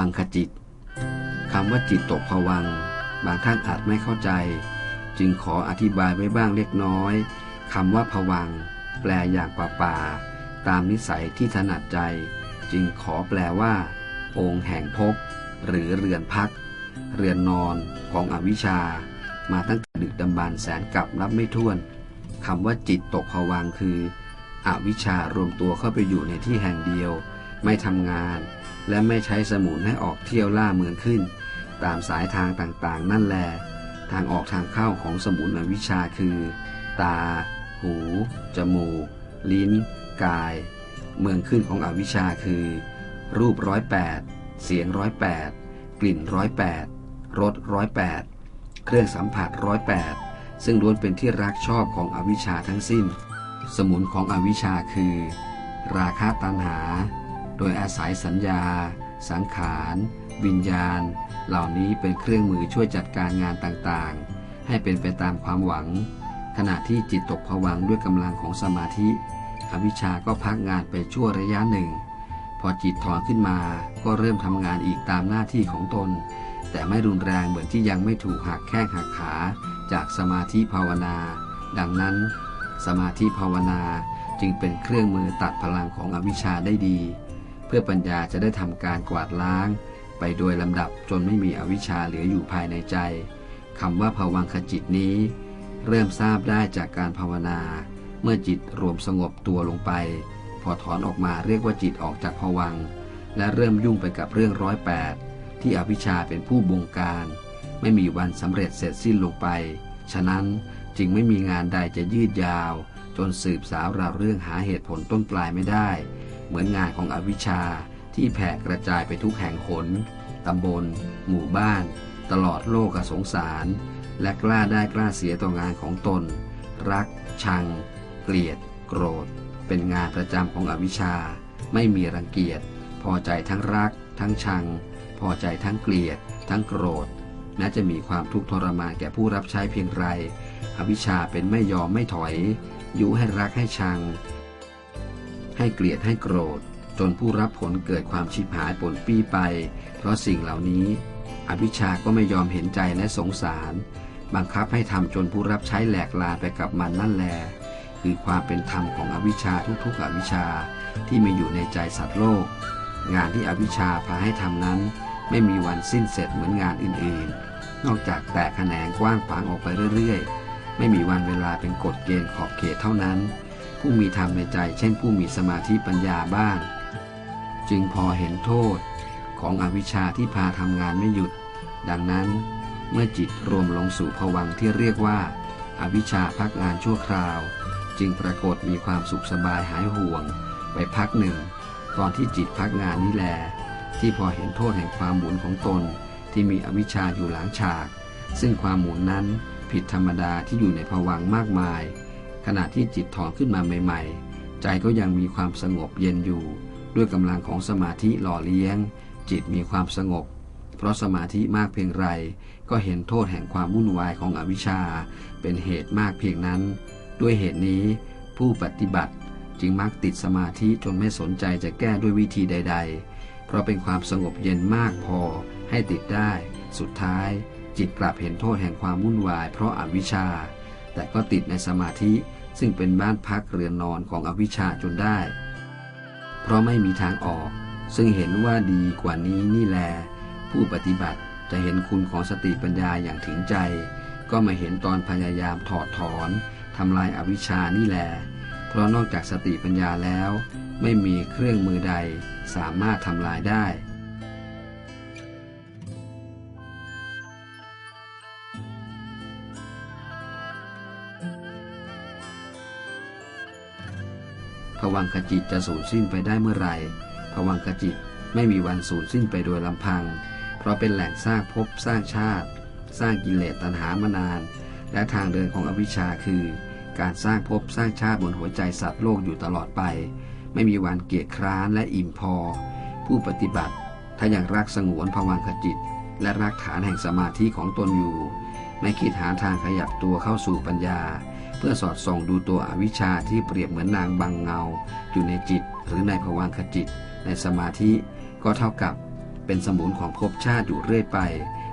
วังขจิตคำว่าจิตตกผวัง บางท่านอาจไม่เข้าใจ จึงขออธิบายไว้บ้างเล็กน้อยคำว่าผวัง แปลอย่างป่าป่าตามนิสัยที่ถนัดใจ จึงขอแปลว่า องค์แห่งภพหรือเรือนพัก เรือนนอนของอวิชชา มาตั้งแต่ดึกดำบรรแสนกับนับไม่ถ้วนคำว่าจิตตกผวังค์คือ อวิชชารวมตัวเข้าไปอยู่ในที่แห่งเดียว ไม่ทำงาน และไม่ใช้สมุนให้ออกเที่ยวล่าเมืองขึ้น ตามสายทางต่างๆ นั่นแล ทางออกทางเข้าของสมุนอวิชาคือ ตา หู จมูก ลิ้น กาย เมืองขึ้นของอวิชชาคือ รูปร้อยแปดเสียงร้อยแปดกลิ่นร้อยแปดรสร้อยแปดเครื่องสัมผัสร้อยแปดซึ่งล้วนเป็นที่รักชอบของอวิชชาทั้งสิ้น สมุนของอวิชชาคือ ราคะตัณหา โดยอาศัยสัญญา สังขาร วิญญาณ เหล่านี้เป็นเครื่องมือช่วยจัดการงานต่างๆ ให้เป็นไปตามความหวัง ขณะที่จิตตกผวังด้วยกำลังของสมาธิ อวิชชาก็พักงานไปชั่วระยะหนึ่ง พอจิตถอนขึ้นมาก็เริ่มทำงานอีกตามหน้าที่ของตน แต่ไม่รุนแรงเหมือนที่ยังไม่ถูกหักแข้งหักขาจากสมาธิภาวนา ดังนั้น สมาธิภาวนาจึงเป็นเครื่องมือตัดพลังของอวิชชาได้ดี พื่อปัญญาจะได้ทำการกวาดล้าง ไปโดยลำดับจนไม่มีอวิชชาเหลืออยู่ภายในใจคำว่าภวังคจิตนี้ เริ่มทราบได้จากการภาวนา เมื่อจิตรวมสงบตัวลงไป พอถอนออกมาเรียกว่าจิตออกจากภวัง และเริ่มยุ่งไปกับเรื่องร้อยแปดที่อวิชชาเป็นผู้บงการ ไม่มีวันสำเร็จเสร็จสิ้นลงไป ฉะนั้นจึงไม่มีงานใดจะยืดยาว จนสืบสาวราวเรื่องหาเหตุผลต้นปลายไม่ได้ เหมือนงานของอวิชชาที่แผ่กระจายไปทุกแห่งหนตำบล หมู่บ้าน ตลอดโลกสงสาร และกล้าได้กล้าเสียต่องานของตน รัก ชัง เกลียด โกรธ เป็นงานประจำของอวิชชา ไม่มีรังเกียจ พอใจทั้งรัก ทั้งชัง พอใจทั้งเกลียด ทั้งโกรธน่าจะมีความทุกข์ทรมานแก่ผู้รับใช้เพียงไร อวิชชาเป็นไม่ยอมไม่ถอย ยุให้รักให้ชัง ให้เกลียดให้โกรธ จนผู้รับผลเกิดความชิบหายปนปี้ไป เพราะสิ่งเหล่านี้ อวิชชาก็ไม่ยอมเห็นใจและสงสาร บังคับให้ทำจนผู้รับใช้แหลกลาไปกับมันนั่นแล คือความเป็นธรรมของอวิชชาทุกๆ อวิชชาที่มีอยู่ในใจสัตว์โลก งานที่อวิชชาพาให้ทำนั้น ไม่มีวันสิ้นเสร็จเหมือนงานอื่นๆ นอกจากแตกแขนงกว้างขวางออกไปเรื่อยๆ ไม่มีวันเวลาเป็นกฎเกณฑ์ขอบเขตเท่านั้น ผู้มีธรรมในใจ เช่นผู้มีสมาธิปัญญาบ้าง จึงพอเห็นโทษของอวิชชาที่พาทำงานไม่หยุด ดังนั้นเมื่อจิตรวมลงสู่ภวังที่เรียกว่าอาวิชชาพักงานชั่วคราว จึงปรากฏมีความสุขสบายหายห่วง ไปพักหนึ่ง ตอนที่จิตพักงานนี้แล ที่พอเห็นโทษแห่งความหมุนของตนที่มีอวิชชาอยู่หลังฉาก ซึ่งความหมุนนั้นผิดธรรมดาที่อยู่ในภวังมากมาย ขณะที่จิตถอนขึ้นมาใหม่ ๆ ใจก็ยังมีความสงบเย็นอยู่ ด้วยกำลังของสมาธิหล่อเลี้ยง จิตมีความสงบ เพราะสมาธิมากเพียงไร ก็เห็นโทษแห่งความวุ่นวายของอวิชชา เป็นเหตุมากเพียงนั้น ด้วยเหตุนี้ผู้ปฏิบัติจึงมักติดสมาธิจนไม่สนใจจะแก้ด้วยวิธีใด ๆ เพราะเป็นความสงบเย็นมากพอให้ติดได้ สุดท้าย จิตกลับเห็นโทษแห่งความวุ่นวายเพราะอาวิชชา แต่ก็ติดในสมาธิซึ่งเป็นบ้านพักเรือนนอนของอวิชชาจนได้ เพราะไม่มีทางออก ซึ่งเห็นว่าดีกว่านี้นี่แล ผู้ปฏิบัติจะเห็นคุณของสติปัญญาอย่างถึงใจ ก็มาเห็นตอนพยายามถอดถอนทำลายอาวิชชานี่แหละเพราะนอกจากสติปัญญาแล้ว ไม่มีเครื่องมือใดสามารถทำลายได้ วังคจิตจะสูญสิ้นไปได้เมื่อไหร่ภวังคจิตไม่มีวันสูญสิ้นไปโดยลำพัง เพราะเป็นแหล่งสร้างภพสร้างชาติ สร้างกิเลสตัณหามานาน และทางเดินของอวิชชาคือ การสร้างภพสร้างชาติบนหัวใจสัตว์โลกอยู่ตลอดไป ไม่มีวันเกียจคร้านและอิ่มพอ ผู้ปฏิบัติ ถ้ายังรักสงวนภวังคจิต และรักฐานแห่งสมาธิของตนอยู่ ไม่คิดหาทางขยับตัวเข้าสู่ปัญญา เพื่อสอดส่องดูตัวอวิชชาที่เปรียบเหมือนนางบังเงา อยู่ในจิต หรือในภวังคจิต ในสมาธิก็เท่ากับเป็นสมุนของภพชาติอยู่เรื่อยไป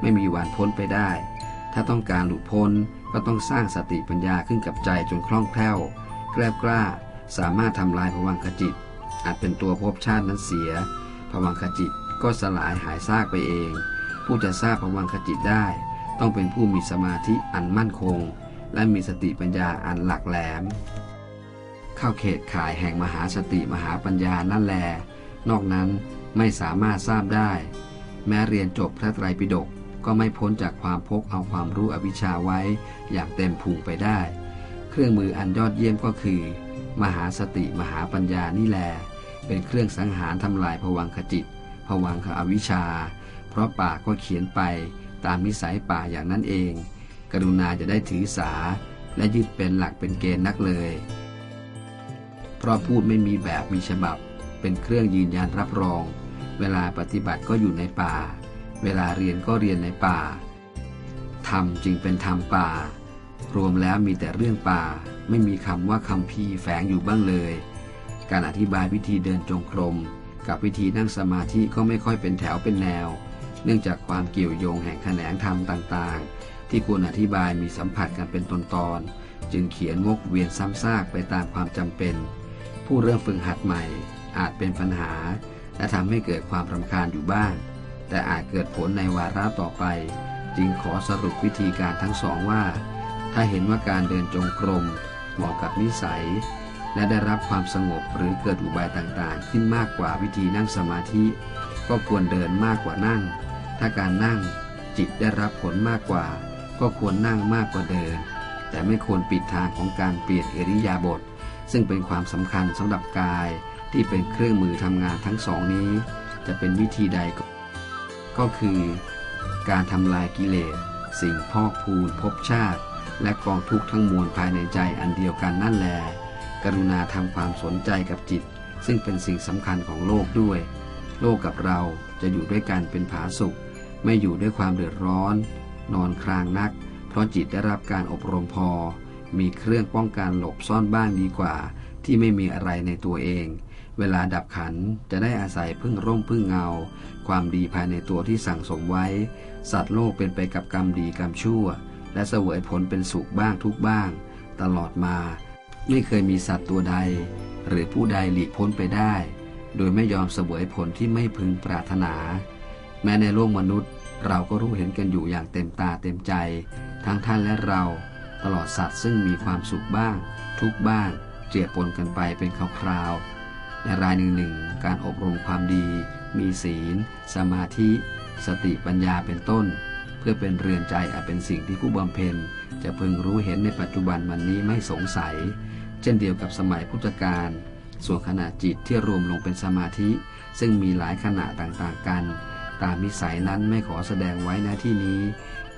ไม่มีวันพ้นไปได้ ถ้าต้องการหลุดพ้นก็ต้องสร้างสติปัญญาขึ้นกับใจจนคล่องแคล่วแกล้กล้าสามารถทำลายภวังคจิต อาจเป็นตัวภพชาตินั้นเสียภวังคจิตก็สลายหายซากไปเอง ผู้จะทราบภวังคจิตได้ ต้องเป็นผู้มีสมาธิอันมั่นคง และมีสติปัญญาอันหลักแหลม เข้าเขตข่ายแห่งมหาสติมหาปัญญานั่นแล นอกนั้นไม่สามารถทราบได้ แม้เรียนจบพระไตรปิฎกก็ไม่พ้นจากความพกเอาความรู้อวิชชาไว้อย่างเต็มพุงไปได้ เครื่องมืออันยอดเยี่ยมก็คือ มหาสติมหาปัญญานี่แล เป็นเครื่องสังหารทำลายผวังขจิตผวังขอวิชชา เพราะปากก็เขียนไปตามนิสัยป่าอย่างนั้นเอง กรุณาจะได้ถือสา และยึดเป็นหลักเป็นเกณฑ์นักเลย เพราะพูดไม่มีแบบมีฉบับ เป็นเครื่องยืนยันรับรอง เวลาปฏิบัติก็อยู่ในป่า เวลาเรียนก็เรียนในป่าธรรมจึงเป็นธรรมป่า รวมแล้วมีแต่เรื่องป่า ไม่มีคำว่าคำพีแฝงอยู่บ้างเลย การอธิบายวิธีเดินจงกรม กับวิธีนั่งสมาธิก็ไม่ค่อยเป็นแถวเป็นแนว เนื่องจากความเกี่ยวโยงแห่งแขนงธรรมต่างๆ ที่ควรอธิบายมีสัมผัสกันเป็นตอนๆจึงเขียนวกเวียนซ้ำซากไปตามความจำเป็น ผู้เริ่มฝึกหัดใหม่ อาจเป็นปัญหา และทำให้เกิดความรำคาญอยู่บ้าง แต่อาจเกิดผลในวาระต่อไป จึงขอสรุปวิธีการทั้งสองว่า ถ้าเห็นว่าการเดินจงกรมเหมาะกับนิสัย และได้รับความสงบหรือเกิดอุบายต่างๆ ขึ้นมากกว่าวิธีนั่งสมาธิ ก็ควรเดินมากกว่านั่ง ถ้าการนั่งจิตได้รับผลมากกว่า ก็ควรนั่งมากกว่าเดิน แต่ไม่ควรปิดทางของการเปลี่ยนอริยาบถซึ่งเป็นความสำคัญสำหรับกายที่เป็นเครื่องมือทำงานทั้งสองนี้ จะเป็นวิธีใดก็ก็คือ การทำลายกิเลส สิ่งพอกพูนภพชาติ และกองทุกข์ทั้งมวลภายในใจอันเดียวกันนั่นแล กรุณาทำความสนใจกับจิต ซึ่งเป็นสิ่งสำคัญของโลกด้วย โลกกับเราจะอยู่ด้วยกันเป็นผาสุข ไม่อยู่ด้วยความเดือดร้อน นอนครางนัก เพราะจิตได้รับการอบรมพอ มีเครื่องป้องกันหลบซ่อนบ้างดีกว่า ที่ไม่มีอะไรในตัวเอง เวลาดับขันจะได้อาศัยพึ่งร่มพึ่งเงา ความดีภายในตัวที่สั่งสมไว้ สัตว์โลกเป็นไปกับกรรมดีกรรมชั่ว และเสวยผลเป็นสุขบ้างทุกบ้าง ตลอดมา ไม่เคยมีสัตว์ตัวใด หรือผู้ใดหลีกพ้นไปได้ โดยไม่ยอมเสวยผลที่ไม่พึงปรารถนา แม้ในโลกมนุษย์ เราก็รู้เห็นกันอยู่อย่างเต็มตาเต็มใจ ทั้งท่านและเราตลอดสัตว์ซึ่งมีความสุขบ้าง ทุกบ้างเจือปนกันไปเป็นคราวๆในรายหนึ่งหนึ่งการอบรมความดี มีศีล สมาธิ สติปัญญาเป็นต้น เพื่อเป็นเรือนใจอาจเป็นสิ่งที่ผู้บำเพ็ญ จะพึงรู้เห็นในปัจจุบันวันนี้ไม่สงสัย เช่นเดียวกับสมัยพุทธกาลส่วนขณะจิตที่รวมลงเป็นสมาธิ ซึ่งมีหลายขณะต่างๆกัน ตามนิสัยนั้นไม่ขอแสดงไว้ณที่นี้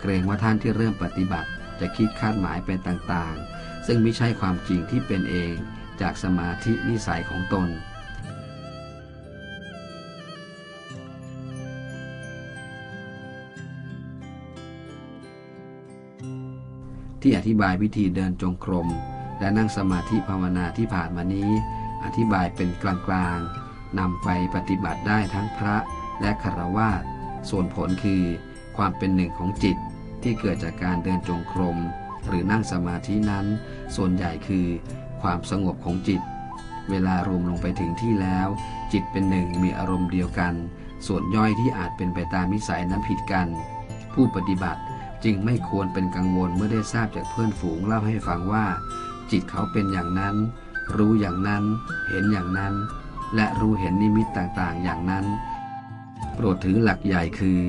เกรงว่าท่านที่เริ่มปฏิบัติ จะคิดคาดหมายเป็นต่างๆ ซึ่งไม่ใช่ความจริงที่เป็นเองจากสมาธินิสัยของตน ที่อธิบายวิธีเดินจงกรม และนั่งสมาธิภาวนาที่ผ่านมานี้ อธิบายเป็นกลางๆนำไปปฏิบัติได้ทั้งพระ และคารวาสส่วนผลคือความเป็นหนึ่งของจิตที่เกิดจากการเดินจงกรม หรือนั่งสมาธินั้น ส่วนใหญ่คือความสงบของจิต เวลารวมลงไปถึงที่แล้ว จิตเป็นหนึ่งมีอารมณ์เดียวกัน ส่วนย่อยที่อาจเป็นไปตามนิสัยนั้นผิดกัน ผู้ปฏิบัติจึงไม่ควรเป็นกังวลเมื่อได้ทราบจากเพื่อนฝูงเล่าให้ฟังว่า จิตเขาเป็นอย่างนั้น รู้อย่างนั้น เห็นอย่างนั้น และรู้เห็นนิมิตต่างๆ อย่างนั้น โปรดถือหลักใหญ่คือ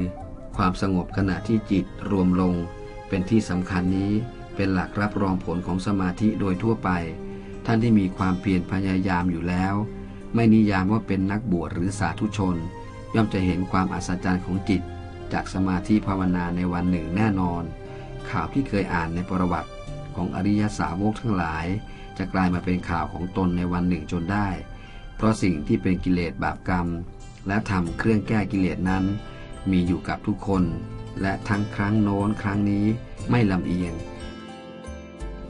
ความสงบขณะที่จิตรวมลง เป็นที่สำคัญนี้เป็นหลักรับรองผลของสมาธิโดยทั่วไป ท่านที่มีความเพียรพยายามอยู่แล้ว ไม่นิยามว่าเป็นนักบวชหรือสาธุชน ย่อมจะเห็นความอัศจรรย์ของจิต จากสมาธิภาวนาในวันหนึ่งแน่นอน ข่าวที่เคยอ่านในประวัติของอริยสาวกทั้งหลาย จะกลายมาเป็นข่าวของตนในวันหนึ่งจนได้ เพราะสิ่งที่เป็นกิเลสบาปกรรม และทำเครื่องแก้กิเลสนั้น มีอยู่กับทุกคน และทั้งครั้งโน้นครั้งนี้ไม่ลำเอียง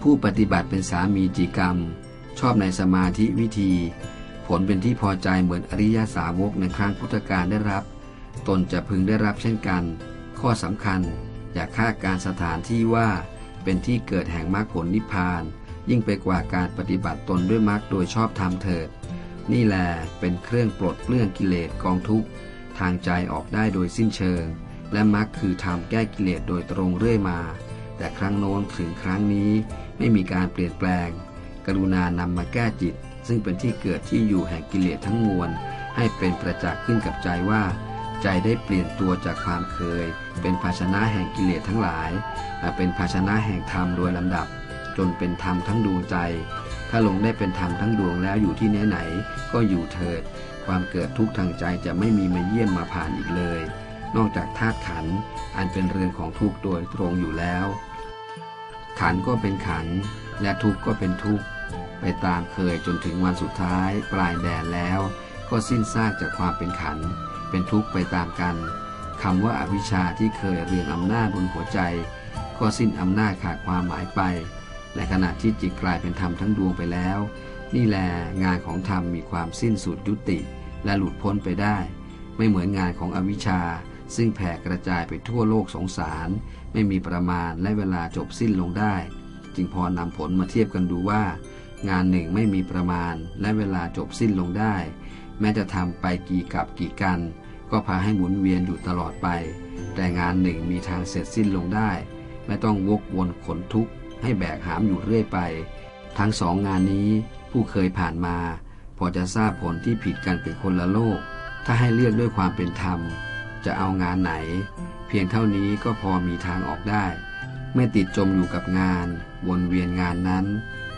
ผู้ปฏิบัติเป็นสามีจีกรรม ชอบในสมาธิวิธี ผลเป็นที่พอใจเหมือนอริยาสาวกในครั้งพุทธกาลได้รับ ตนจะพึงได้รับเช่นกัน ข้อสำคัญอย่าคาดการสถานที่ว่าเป็นที่เกิดแห่งมรรคผลนิพพาน ยิ่งไปกว่าการปฏิบัติตนด้วยมรรคโดยชอบธรรมเถิด นี่แหละเป็นเครื่องปลดเปลื้องกิเลสกองทุกข์ทางใจออกได้โดยสิ้นเชิง และมรรคคือทำแก้กิเลสโดยตรงเรื่อยมา แต่ครั้งโน้นถึงครั้งนี้ไม่มีการเปลี่ยนแปลง กรุณานำมาแก้จิต ซึ่งเป็นที่เกิดที่อยู่แห่งกิเลสทั้งมวล ให้เป็นประจักษ์ขึ้นกับใจว่า ใจได้เปลี่ยนตัวจากความเคย เป็นภาชนะแห่งกิเลสทั้งหลายมาเป็นภาชนะแห่งธรรมโดยลำดับ จนเป็นธรรมทั้งดวงใจ ถ้าลงได้เป็นธรรมทั้งดวงแล้วอยู่ที่ไหนไหนก็อยู่เถิด ความเกิดทุกข์ทางใจจะไม่มีมาเยี่ยมมาผ่านอีกเลย นอกจากธาตุขัน อันเป็นเรือนของทุกข์โดยตรงอยู่แล้ว ขันก็เป็นขัน และทุกข์ก็เป็นทุกข์ ไปตามเคยจนถึงวันสุดท้าย ปลายแดนแล้ว ก็สิ้นซากจากความเป็นขัน เป็นทุกข์ไปตามกันคำว่าอาวิชชาที่เคยเรียงอำนาจบนหัวใจ ก็สิ้นอำนาจขาดความหมายไป ในขณะที่จิตกลายเป็นธรรมทั้งดวงไปแล้ว นี่แหละงานของธรรมมีความสิ้นสุดยุติ และหลุดพ้นไปได้ ไม่เหมือนงานของอวิชชา ซึ่งแผ่กระจายไปทั่วโลกสงสาร ไม่มีประมาณและเวลาจบสิ้นลงได้ จึงพอนำผลมาเทียบกันดูว่า งานหนึ่งไม่มีประมาณและเวลาจบสิ้นลงได้ แม้จะทำไปกี่กับกี่กัน ก็พาให้หมุนเวียนอยู่ตลอดไป แต่งานหนึ่งมีทางเสร็จสิ้นลงได้ ไม่ต้องวกวนขนทุกข์ ให้แบกหามอยู่เรื่อยไป ทั้งสองงานนี้ผู้เคยผ่านมา พอจะทราบผลที่ผิดกันเป็นคนละโลก ถ้าให้เลือกด้วยความเป็นธรรม จะเอางานไหน เพียงเท่านี้ก็พอมีทางออกได้ ไม่ติดจมอยู่กับงาน วนเวียนงานนั้น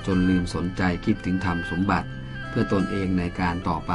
จนลืมสนใจคิดถึงธรรมสมบัติ เพื่อตนเองในการต่อไป